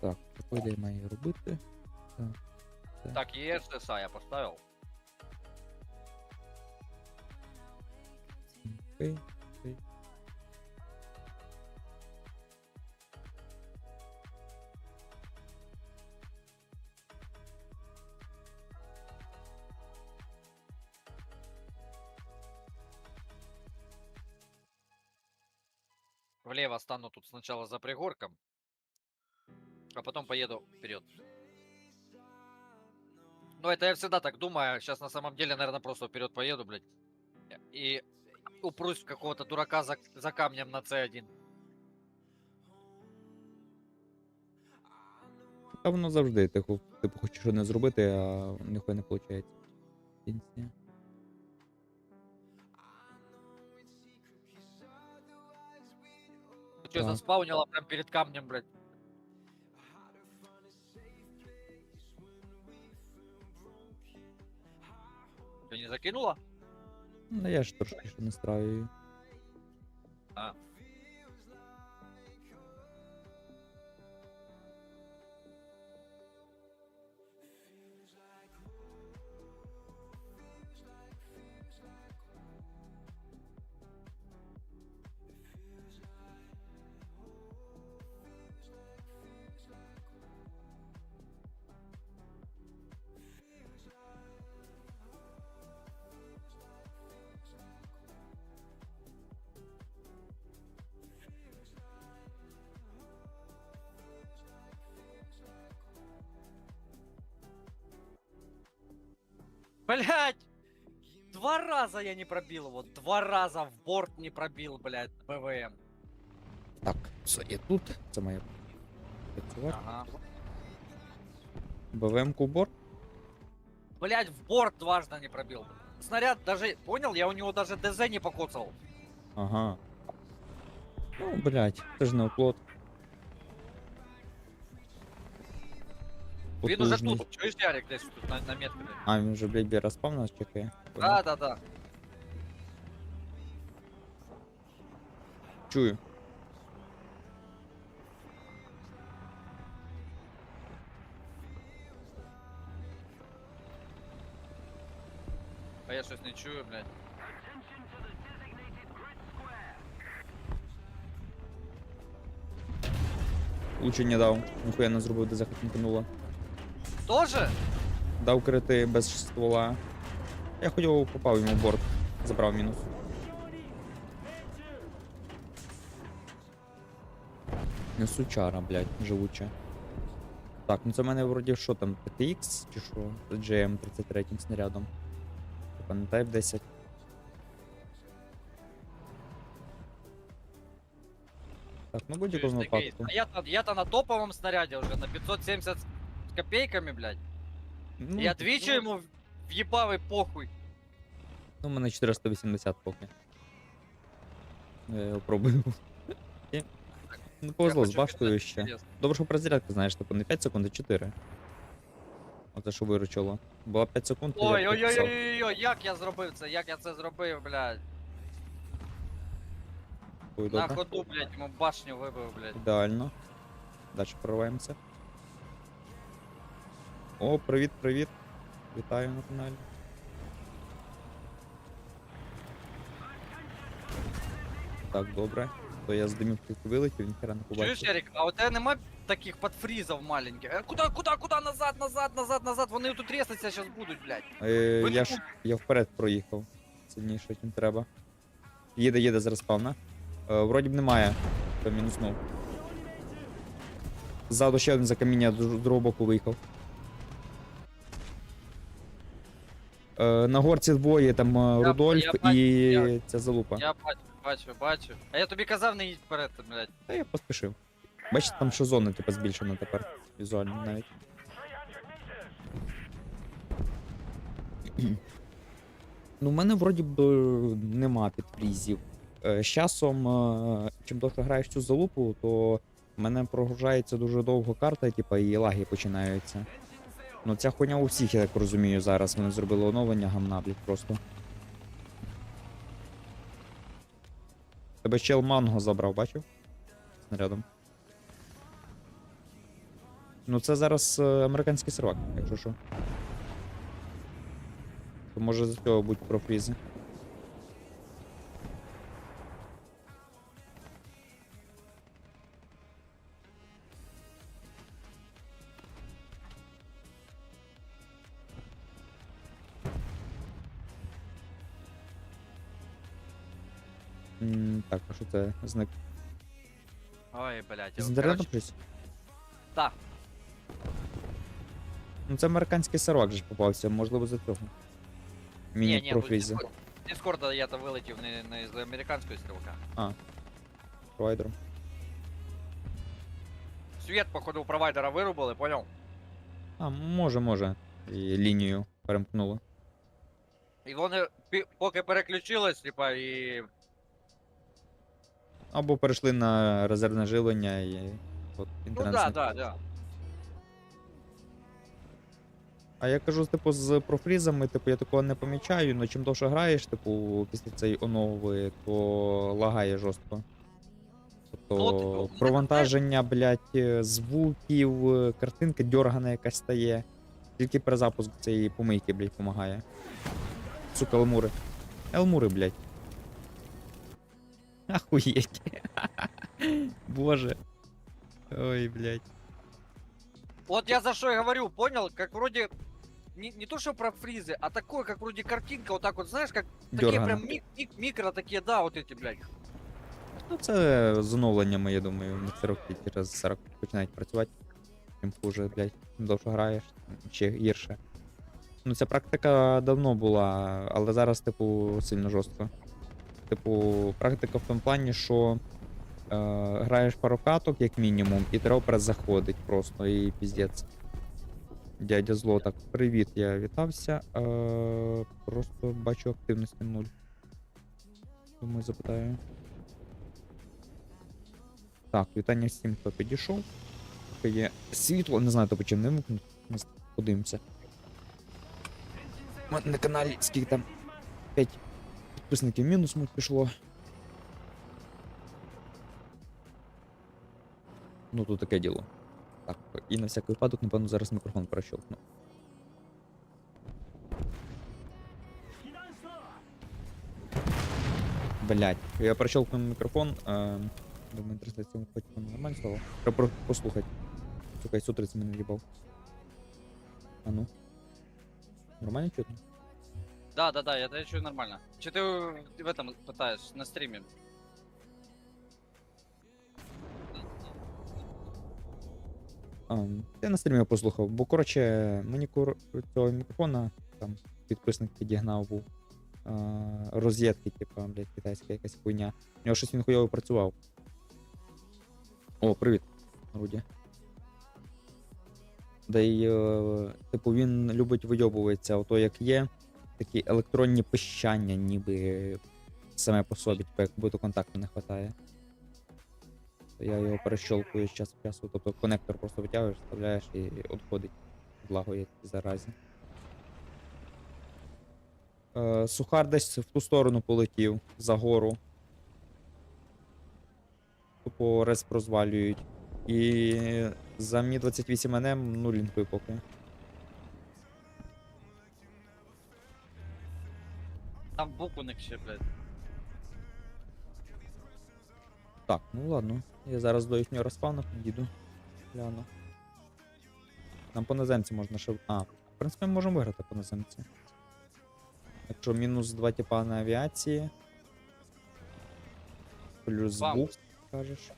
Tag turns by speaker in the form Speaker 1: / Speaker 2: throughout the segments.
Speaker 1: Так, це по ідеї має робити.
Speaker 2: Так, ЕССА я поставил.
Speaker 1: Окей, окей.
Speaker 2: Влево стану тут сначала за пригорком, а потом поеду вперед. Ну, это я всегда так думаю. Сейчас на самом деле, наверное, просто вперед поеду, блядь. И упрусь в какого-то дурака за, за камнем на С1.
Speaker 1: Та воно завжди, типу, типу хочеш що не зробити, а ніхуя не виходить. В кінці.
Speaker 2: Что
Speaker 1: Так.
Speaker 2: заспаунила прям перед камнем, блядь. Закинула?
Speaker 1: Ну, я ж трошки ще настраюю.
Speaker 2: А. Блять! Два раза я не пробил его. Два раза в борт не пробил, блядь, БВМ.
Speaker 1: Так, все, я тут. Це має працювати.
Speaker 2: Ага.
Speaker 1: БВМ-ку в борт.
Speaker 2: Блять, в борт дважды не пробил. Снаряд даже, понял, я у него даже ДЗ не покоцал.
Speaker 1: Ага. Ну, блядь, це ж не оплот.
Speaker 2: Він уже
Speaker 1: Потужний.
Speaker 2: тут, чуєш, Ярик, десь тут на, на метку. десь.
Speaker 1: А, він вже, блядь, біля спав нас чекає.
Speaker 2: Да, да, да.
Speaker 1: Чую.
Speaker 2: А я щось не чую, блядь.
Speaker 1: Влучення дав. Ніхуя не зробив, де захід не кинуло.
Speaker 2: Тоже?
Speaker 1: Дав крити без ствола. Я хотів попав йому в борт. Забрав мінус. Не сучара, блядь, живуча. Так, ну це в мене вроді що там, ТТX чи що? GM 33 снарядом. Типа не Type 10. Так, ну будь-якому випадку.
Speaker 2: А я-то, я-то на топовом снаряде уже, на 570 с копейками, блядь.
Speaker 1: Ну,
Speaker 2: я отвечу ему в- въебавый похуй.
Speaker 1: Ну, у мене 480 поки. Я його пробую. І- Ну, повезло з баштою ще. Добре, що перезарядка, знаєш, типу не 5 секунд, а 4. Оце що виручило. Була 5 секунд, то
Speaker 2: Ой,
Speaker 1: я
Speaker 2: ой, ой,
Speaker 1: підписав.
Speaker 2: ой, ой, як я зробив це, як я це зробив, блядь.
Speaker 1: Ой,
Speaker 2: На
Speaker 1: добре.
Speaker 2: ходу, блядь, йому башню вибив, блядь.
Speaker 1: Ідеально. Далі прориваємося. О, привіт, привіт. Вітаю на каналі. Так, добре. То я з димівки вилетів, ніхера не побачив.
Speaker 2: Чуєш, Ярик, а у тебе нема таких подфрізів маленьких? Е, Куда, куда, куда, назад, назад, назад, назад, вони тут рісатися зараз будуть, блядь.
Speaker 1: Е,
Speaker 2: Ви
Speaker 1: я
Speaker 2: не
Speaker 1: ж я вперед проїхав. Сильніше, чим треба. Їде, їде зараз спавна. Е, вроді б немає. То мінуснув. Ззаду ще один за каміння з другого боку виїхав. На горці двоє, там е,
Speaker 2: Я-
Speaker 1: Рудольф
Speaker 2: я бачу,
Speaker 1: і
Speaker 2: я-
Speaker 1: ця залупа.
Speaker 2: Я бачу, бачу, бачу. А я тобі казав не їдь вперед, блядь.
Speaker 1: Та я поспішив. Бачите, там що зона типу, збільшена тепер. Візуально навіть. ну, в мене вроді б нема підфрізів. Е, з часом, е, чим довше граєш цю залупу, то в мене прогружається дуже довго карта, типу, і лаги починаються. Ну, ця хуйня у всіх, я так розумію, зараз. Вони зробили оновлення гамна, блядь, просто. Тебе чел манго забрав, бачив? Снарядом. Ну це зараз е, американський сервак, якщо що. То може з цього будь профрізи. що це? Зник.
Speaker 2: Ой, блядь.
Speaker 1: З
Speaker 2: я,
Speaker 1: інтернету
Speaker 2: короче,
Speaker 1: щось?
Speaker 2: Да.
Speaker 1: Ну це американський сервак же ж попався, можливо, за цього. Міні
Speaker 2: Ні, ні,
Speaker 1: профрізи
Speaker 2: з Дискорда я там вилетів не, не з американської стрілка.
Speaker 1: провайдером.
Speaker 2: Світ, походу, у провайдера вирубили, поняв?
Speaker 1: А, може, може. І лінію перемкнуло.
Speaker 2: І вони пі- поки переключились, типа, і.
Speaker 1: Або перейшли на резервне живлення і от
Speaker 2: Ну
Speaker 1: інтернет.
Speaker 2: да, да, да.
Speaker 1: А я кажу, типу, з профрізами, типу, я такого не помічаю, але чим довше граєш, типу, після цієї онови, то лагає жорстко. Тобто
Speaker 2: Ну, от, у мене
Speaker 1: провантаження, блядь, е, звуків, е, картинка дьоргана якась стає. Тільки перезапуск цієї помийки, блядь, помагає. Сука, елмури. Елмури, блядь. Ахуєть. Боже. Ой, блядь.
Speaker 2: Вот я за что и говорю, понял? Как вроде. Не, не то, что про фризы, а такое, как вроде картинка, вот так вот, знаешь, как такие
Speaker 1: Дьоргана.
Speaker 2: прям мик, мик, микро такие, да, вот эти, блядь.
Speaker 1: Ну, це з оновленнями, я думаю, на роки через 40 починають працювати. Тим хуже, блядь, чим довше граєш, ще гірше. Ну, ця практика давно була, але зараз, типу, сильно жорстко. Типу, практика в тому плані, що е, граєш пару каток, як мінімум, і треба заходить просто, і піздець. Дядя зло, так, привіт, я вітався. Е, просто бачу активності нуль. Думаю, запитаю. Так, вітання всім, хто підійшов. Поки Є світло, не знаю, то по чим не вимкнути. Подивимося. На каналі скільки там 5 підписників мінус муть пішло. Ну, тут таке діло. Так, і на всякий випадок, напевно, зараз мікрофон перещелкну. Блять, я перещелкнув мікрофон. Е, думаю, трансляцію хоч воно нормально стало. Треба про- послухати. Сука, я 130 мене в'їбав. А ну. Нормально чутно?
Speaker 2: Да, да, да, я тебя чую нормально. Че ты в этом пытаешь, на стриме?
Speaker 1: А, я на стрімі послухав, бо коротше, мені кор... цього мікрофона там підписник підігнав був. А, розетки, типа, блядь, китайська якась хуйня. У нього щось він хуйово працював. О, привіт, Руді. Да й, е, типу, він любить вийобуватися, ото як є, такі електронні пищання, ніби саме по собі, типу, як будто контакту не вистачає. Я його перещолкую з часу часу, тобто конектор просто витягуєш, вставляєш і відходить, влагує заразі. Е, сухар десь в ту сторону полетів, за гору. Тупо респ розвалюють. І за Мі 28 НМ нулінкою поки.
Speaker 2: Там бук у них ще, блядь.
Speaker 1: Так, ну ладно. Я зараз до їхнього розпавна підійду. Гляну. Нам по наземці можна ще. А, в принципі, ми можемо виграти по наземці. Якщо мінус 2 типа на авіації. Плюс
Speaker 2: Вам.
Speaker 1: бук, кажеш.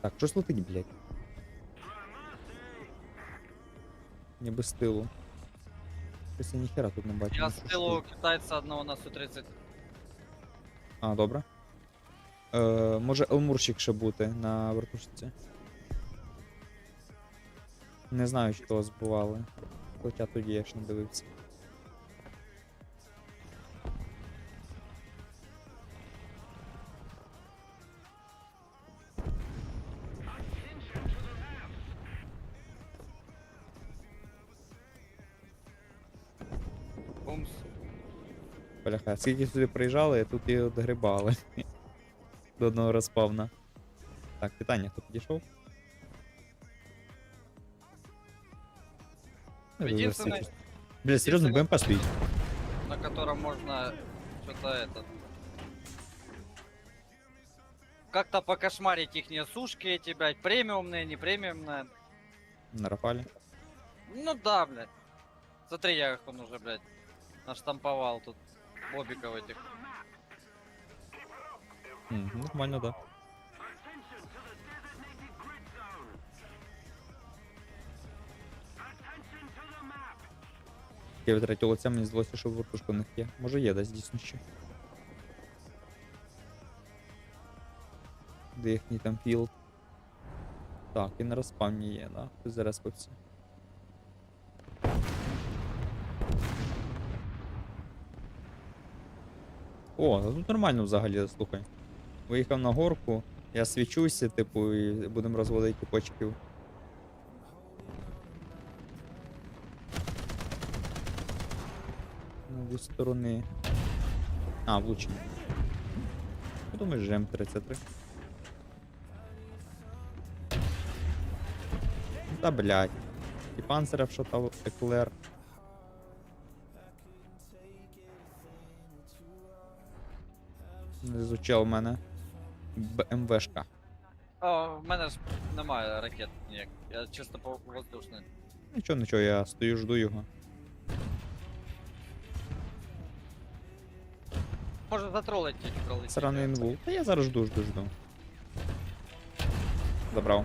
Speaker 1: Так, щось летить, блядь. Не без стилу. Щось я ніхера тут не бачу.
Speaker 2: Я стилу
Speaker 1: тут?
Speaker 2: одного на Су-30.
Speaker 1: А, добре. Е, може Елмурщик ще бути на вертушці. Не знаю, що збували. збивали. Хоча тоді я ж не дивився. Бляха, скільки сюди приїжджали, тут і догрібали. До одного розпавна. Так, питання, хто підійшов? Я вже
Speaker 2: Єдинственне-
Speaker 1: все чисто. Бля, серйозно,
Speaker 2: єдинственне-
Speaker 1: БМП стоїть.
Speaker 2: на котором можно что-то это... Как-то покошмарить их сушки эти, блядь, премиумные, не премиумные.
Speaker 1: На Рафалі.
Speaker 2: Ну да, блядь. Смотри, я их он уже, блядь, наштамповал тут Бобиков этих.
Speaker 1: М, Нормально, да. Я третього лиця мені здалося, що вертушка в є. Може є десь дійсно ще. Де їхній там філд? Так, і на розпавні є, да? Зареспався. О, ну тут нормально взагалі, слухай. Виїхав на горку, я свічуся, типу, і будемо розводити почків. На дві сторони. А, влучення. Я думаю, жем 33. Та блядь. І панциря вшатав еклер. Звучав в мене. БМВшка.
Speaker 2: О, в мене ж немає ракет ніяк. Я чисто по воздушний.
Speaker 1: Нічого, нічого, я стою, жду його.
Speaker 2: Може затролить тільки пролетіти.
Speaker 1: Сраний інвул. Та я зараз жду, жду, жду. Забрав.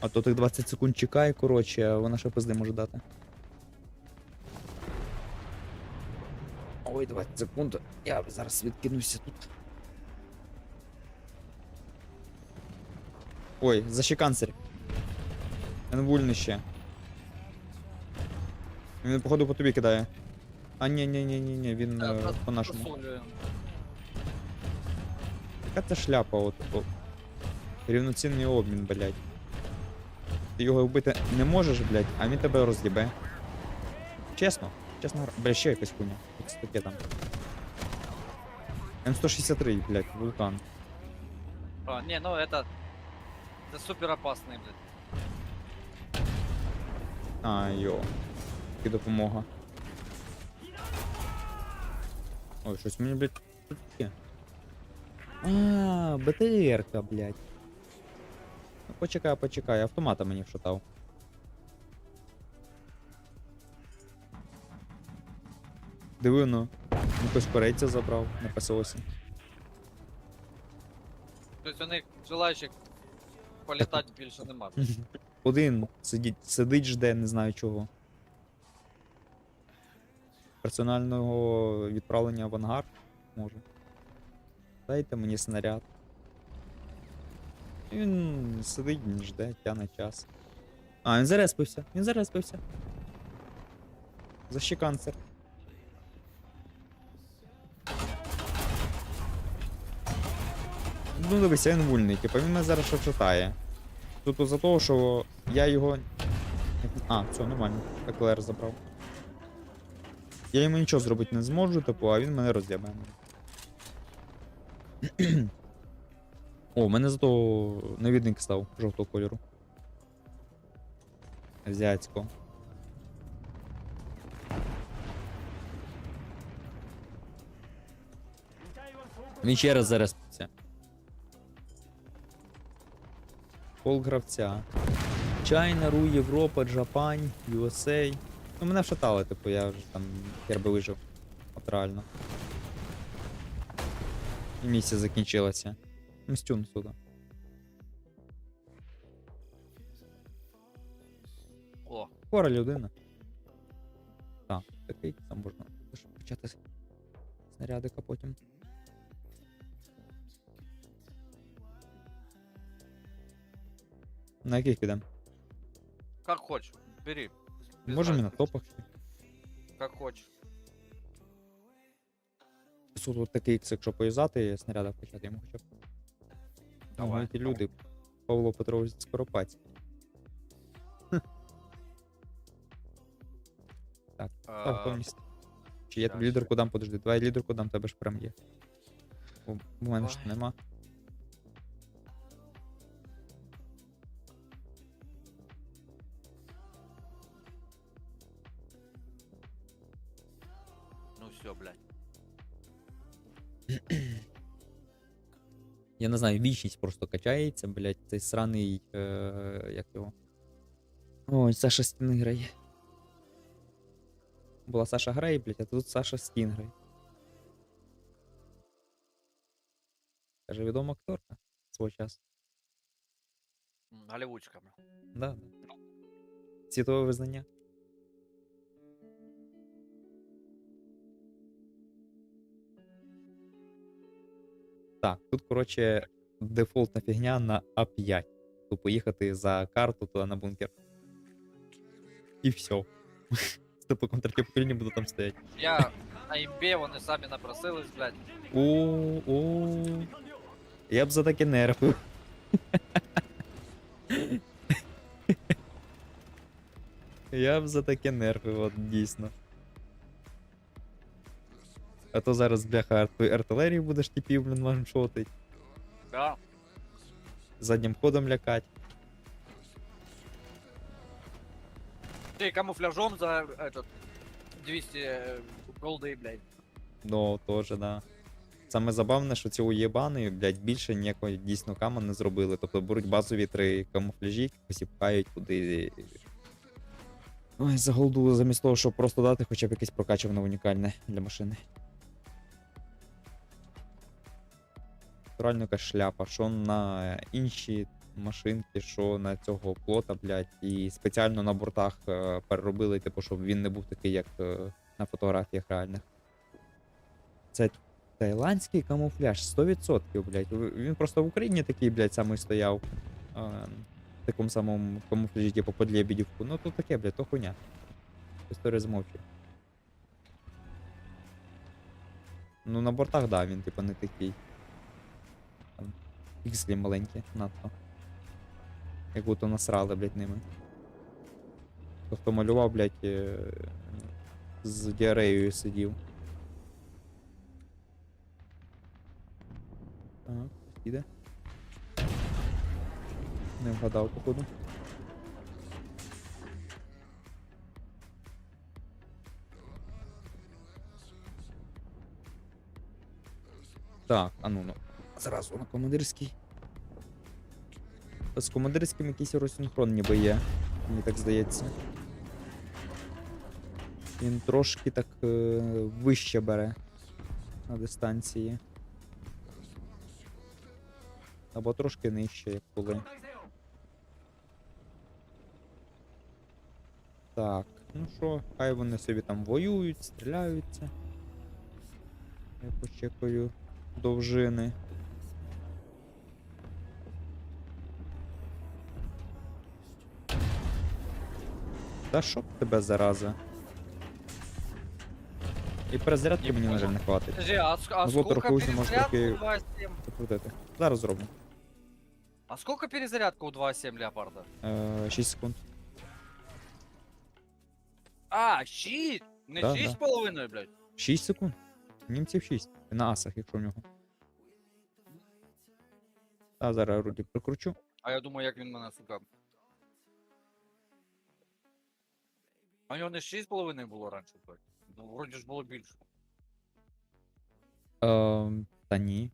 Speaker 1: А то тих 20 секунд чекає, коротше, а вона ще пизди може дати. Ой, 20 секунд. Я зараз відкинуся тут. Ой, защеканцер. Енвульний ще. Він, походу, по тобі кидає. А ні, ні, ні, ні, ні, він е, по нашому. Яка це шляпа, от, о. Рівноцінний обмін, блядь. Ти його вбити не можеш, блядь, а він тебе роз'їбе. Чесно, чесно, бля, ще якась хуйня. Що це таке там? М163, блядь, вулкан.
Speaker 2: А, не, ну это... Это супер опасный, блядь.
Speaker 1: А, йо. І допомога. Ой, щось мені, блядь, тут таке. А, БТРка, блядь. Ну, почекай, почекай, автомата мені вшатав. Дивно, якось корейця забрав на ПСОСі.
Speaker 2: То есть у них желаючих політати більше нема.
Speaker 1: Один сидить, сидить жде, не знаю чого. Персонального відправлення в ангар може. Дайте мені снаряд. І Він сидить, жде, тяне час. А, він зареспився, він зареспився. Защеканцер. Ну дивися, він вульний, типу він мене зараз що читає. Тут за того, що я його. А, все, нормально. ЕКЛР забрав. Я йому нічого зробити не зможу, типу, а він мене роз'єбе. О, мене зато навідник став жовтого кольору. Азіатського. Він ще раз зареспиться. Пол гравця. Чайна, Ру, Європа, Джапань, USA. Ну мене вшатали, типу, я вже там би вижив. От реально. І місія закінчилася. Мстюн сюди.
Speaker 2: О,
Speaker 1: Хвора людина. Так, такий там можна почати снарядика потім. На яких підемо?
Speaker 2: как хочешь, бери. Без
Speaker 1: Можемо і на
Speaker 2: разницы.
Speaker 1: топах.
Speaker 2: Как хочешь.
Speaker 1: Суд от такий ікс, якщо пов'язати, снаряда вкачати йому хоча б.
Speaker 2: Давай.
Speaker 1: Давай. ті люди. Павло Петрович Скоропадський. Так,
Speaker 2: А,
Speaker 1: повністю. Чи я тобі
Speaker 2: щас.
Speaker 1: лідерку дам, подожди, давай лідерку дам, тебе ж прям є. У мене ж нема. Я не знаю, вічність просто качається, блядь, цей сраний. Е, як його. Ой, Саша Стінгрей. Була Саша Грей, блядь, а тут Саша Стінгрей. Каже, відома акторка свого часу.
Speaker 2: М, Голливудська, бля.
Speaker 1: Да, да. Світове визнання. Так, тут, коротше, дефолтна фігня на А5. Тупо поїхати за карту туди на бункер. І все. Типу контрактів покоління буду там стояти.
Speaker 2: Я на імбі, вони самі напросились, блядь.
Speaker 1: О, о. Я б за таке нервив. Я б за таке нервив, от дійсно. А то зараз, бляха, арт- артилерії будеш типів, блін, ваншотить,
Speaker 2: Да.
Speaker 1: заднім ходом лякать.
Speaker 2: Ты камуфляжом за этот 200 э, голды, блядь.
Speaker 1: Ну, теж, да. Саме забавне, що ці уєбани, блядь, більше ніякого дійсно кама не зробили. Тобто беруть базові три камуфляжі, посіпкають куди. Ой, за голду, замість того, щоб просто дати хоча б якесь прокачуване унікальне для машини. Реально якась шляпа, що на інші машинки, що на цього плота, блядь, і спеціально на бортах е, переробили, типу, щоб він не був такий, як е, на фотографіях реальних. Це тайландський камуфляж, 100%, блядь. Він просто в Україні такий, блядь, самий стояв. В такому самому камуфляжі, типу, под лебедівку. Ну, то таке, блядь, то хуйня. Історія змовчує. Ну, на бортах, да, він, типу, не такий. Там, пікселі маленькі, надто. Як будто насрали, блядь, ними. Хто хто малював, блядь, е, з діареєю сидів. Так, іде. Не вгадав, походу. Так, а ну ну. Зразу на командирський. З командирським якийсь розсинхрон ніби є. Мені так здається. Він трошки так е, вище бере на дистанції. Або трошки нижче, як коли. Так, ну що, хай вони собі там воюють, стріляються. Я почекаю довжини. Та б тебе зараза? І перезарядки мені, на жаль, не хватить.
Speaker 2: Подожди, а, а
Speaker 1: Ну, вот
Speaker 2: сколько
Speaker 1: может,
Speaker 2: у 2.7?
Speaker 1: Закрутити. Зараз зроблю.
Speaker 2: А сколько перезарядка у 2.7 Леопарда?
Speaker 1: Е, 6 секунд.
Speaker 2: А, 6? Не
Speaker 1: Да,
Speaker 2: 6,5, блядь.
Speaker 1: 6 секунд. Німців 6. На асах, якщо в нього. Та зараз руді прикручу.
Speaker 2: А я думаю, як він мене, сука. А у нього не 6,5 було раніше, блядь. Ну, вроді ж було більше.
Speaker 1: Е, та ні.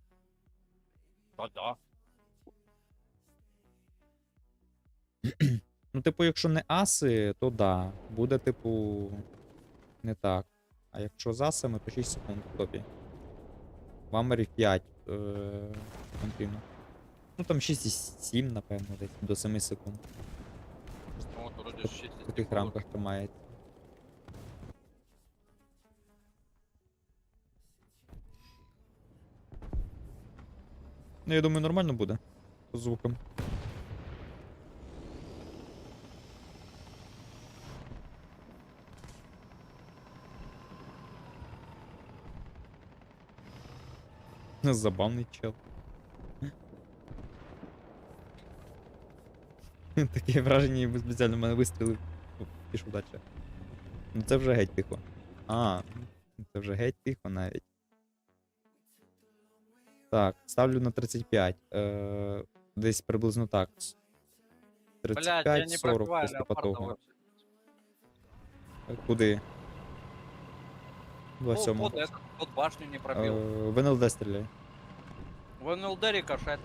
Speaker 2: Та да.
Speaker 1: Ну, типу, якщо не аси, то да. Буде, типу, не так. А якщо з асами, то 6 секунд в топі. В Амері 5 е, контину. Ну там 6,7, напевно, десь до 7 секунд.
Speaker 2: Ну, от вроді 6
Speaker 1: В таких рамках тримається. Ну, я думаю, нормально буде. По звукам. Забавний чел. Таке враження, ніби спеціально в мене вистрілив. Пішов далі. Ну це вже геть тихо. А, ну, це вже геть тихо навіть. Так, ставлю на 35. Е, десь приблизно так.
Speaker 2: Блядь, я не
Speaker 1: 35-40
Speaker 2: пробиваю
Speaker 1: після
Speaker 2: вообще.
Speaker 1: Е, Куди?
Speaker 2: Ну,
Speaker 1: 27.
Speaker 2: под, этот, под башню не
Speaker 1: Е,
Speaker 2: пробил.
Speaker 1: в НЛД стріляй.
Speaker 2: В НЛД рикошет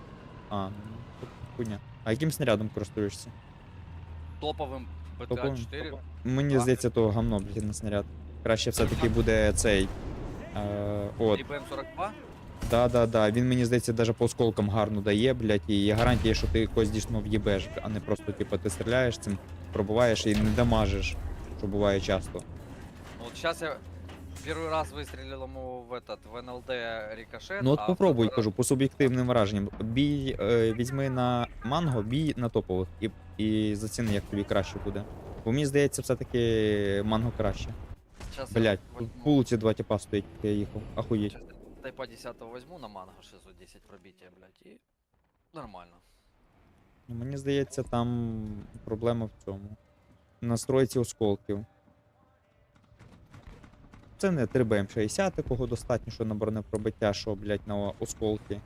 Speaker 1: А, ну, хуйня. А яким снарядом користуєшся?
Speaker 2: топовым БТА-4.
Speaker 1: Мені здається, то гамно, блядь, на снаряд. Краще все-таки буде цей. Е, от,
Speaker 2: И БМ-42.
Speaker 1: да, да, да. Він мені здається, даже по осколкам гарно дає, блядь, і є гарантія, що ти когось дійсно в'їбеш, а не просто, типу, ти стріляєш цим, пробуваєш і не дамажиш, що буває часто.
Speaker 2: Вот сейчас я первый раз выстрелил ему в этот, в НЛД рикошет.
Speaker 1: Ну от
Speaker 2: а
Speaker 1: попробуй,
Speaker 2: второй раз-
Speaker 1: кажу, по суб'єктивним враженням. Бій е, візьми на манго, бій на топових і, і заціни, як тобі краще буде. Бо мені здається, все-таки манго краще.
Speaker 2: Щас я
Speaker 1: Блять,
Speaker 2: возьму-
Speaker 1: в вулиці два типа стоять, як я їхав. Ахуєть.
Speaker 2: щас я Тайпа 10 возьму на манго 610 пробития, блядь, и нормально.
Speaker 1: Ну, Мені здається, там проблема в цьому. В настройці осколків. Це не 3BM60, кого достатньо, що на бронепробиття, що, блять, на осколки.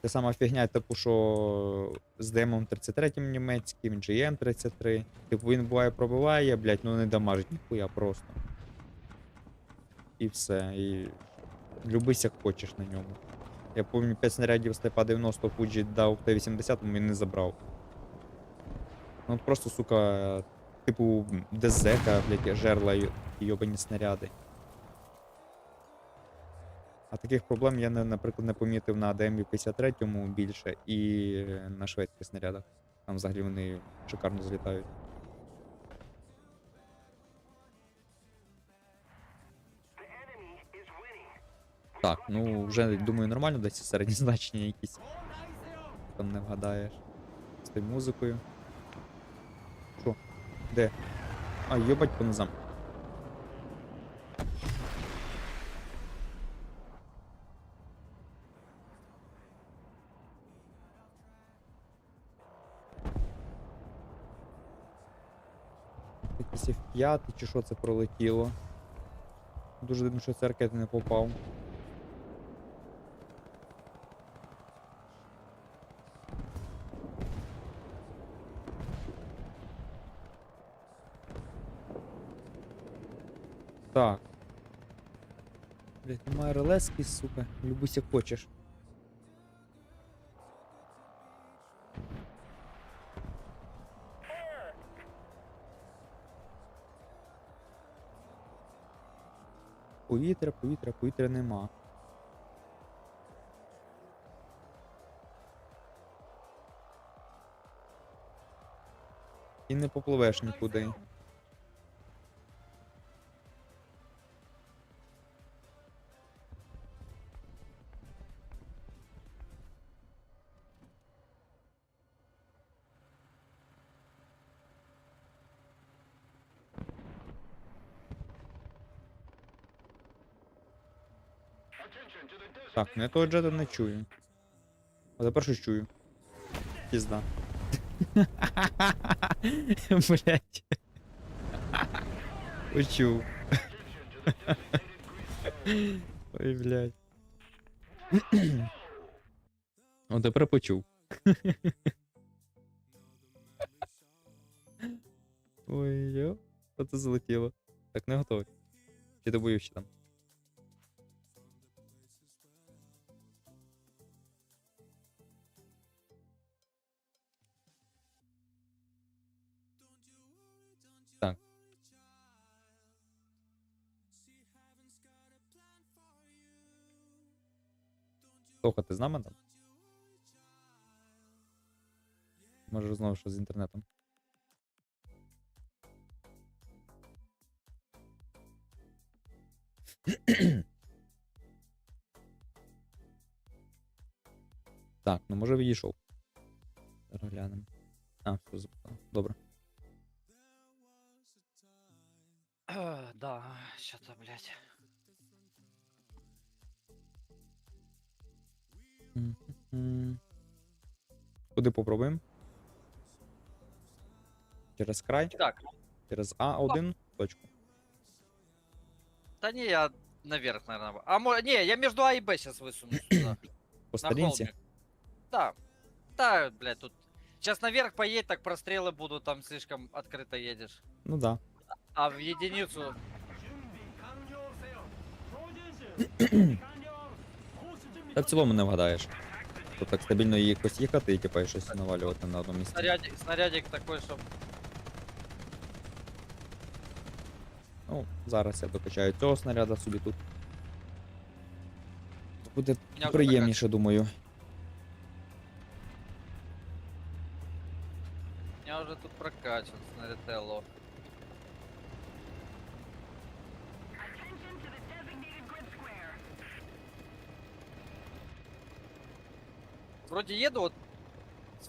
Speaker 1: Те сама фігня, типу, що з демом 33 німецьким, GM33. Типу він буває пробиває, блять, ну не дамажить ніхуя просто. І все. І любись як хочеш на ньому. Я пам'ятаю 5 снарядів з Тайпа 90 Фуджі дав Т-80, він не забрав. Ну просто, сука, типу ДЗК, блядь, жерла йобані снаряди. А таких проблем я, наприклад, не помітив на ДМі-53 більше і на шведських снарядах. Там взагалі вони шикарно злітають. Так, ну вже думаю нормально десь середні значення якісь. Там не вгадаєш. З тою музикою. Де? А, йобать по низам. Якийсь F5 чи що це пролетіло. Дуже дивно, що це ракети не попав. Так. Блять, немає релески, сука. Любусь як хочеш. Повітря, повітря, повітря нема. І не попливеш нікуди. Так, ну я того джета не чую. А тепер щось чую. Пізда. Блять. Почув. Ой, блядь. О, тепер почув. Ой, йо. Це залетіло? Так не готовий. Чи добою ще там? Тоха, ти з нами там? Може знову що з інтернетом. Так, ну може відійшов. Глянемо. А, все запитав. Добре.
Speaker 2: Да, что-то, блядь.
Speaker 1: Куди попробуємо? Через край?
Speaker 2: Так,
Speaker 1: Через А1 точку.
Speaker 2: да не, я наверх, наверное. А мо... не, я между А и Б сейчас высуну сюда.
Speaker 1: По
Speaker 2: на
Speaker 1: старінці.
Speaker 2: холмик. Да. Да, блядь, тут. Сейчас наверх поедь, так прострелы будут, там слишком открыто едешь.
Speaker 1: Ну да.
Speaker 2: А в единицу.
Speaker 1: Та в цілому не вгадаєш. Тут так стабільно її якось їхати і типа і щось навалювати на одному місці.
Speaker 2: Снарядик, снарядик такой, что
Speaker 1: Ну, зараз я докачаю цього снаряда собі тут. Буде приємніше, думаю.
Speaker 2: прокачано. Меня уже тут прокачан снарядело. Вроде еду, вот